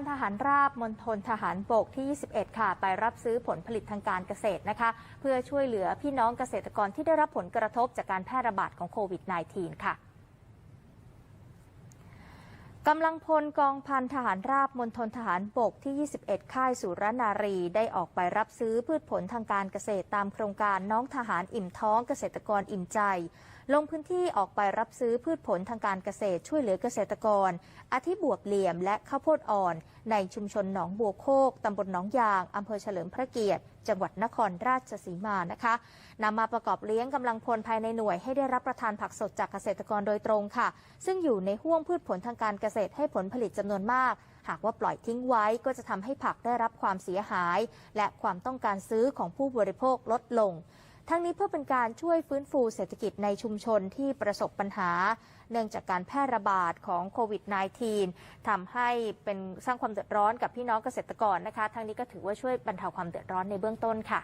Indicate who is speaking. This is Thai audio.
Speaker 1: นทหารราบมณฑลทหารบกที่ 21 ค่ะ ไปรับซื้อผลผลิตทางการเกษตรนะคะ เพื่อช่วยเหลือพี่น้องเกษตรกรที่ได้รับผลกระทบจากการแพร่ระบาดของโควิด -19 ค่ะกำลังพลกองพันทหารราบมณฑลทหารบกที่ 21 ค่ายสุรนารี ได้ออกไปรับซื้อพืชผลทางการเกษตรตามโครงการน้องทหารอิ่มท้องเกษตรกรอิ่มใจ ลงพื้นที่ออกไปรับซื้อพืชผลทางการเกษตรช่วยเหลือเกษตรกร อาทิบวบเหลี่ยมและข้าวโพดอ่อน ในชุมชนหนองบัวโคกตำบลหนองยางอำเภอเฉลิมพระเกียรติ จังหวัดนครราชสีมานะคะนำมาประกอบเลี้ยงกำลังพลภายในหน่วยให้ได้รับประทานผักสดจากเกษตรกรโดยตรงค่ะ ซึ่งอยู่ในห่วงพืชผลทางการเกษตรให้ผลผลิตจำนวนมาก หากว่าปล่อยทิ้งไว้ก็จะทำให้ผักได้รับความเสียหาย และความต้องการซื้อของผู้บริโภคลดลง ทั้งนี้เพื่อเป็นการช่วยฟื้นฟูเศรษฐกิจในชุมชนที่ประสบปัญหา เนื่องจากการแพร่ระบาดของโควิด -19 ทำให้เป็นสร้างความเดือดร้อนกับพี่น้องเกษตรกรนะคะ ทั้งนี้ก็ถือว่าช่วยบรรเทาความเดือดร้อนในเบื้องต้นค่ะ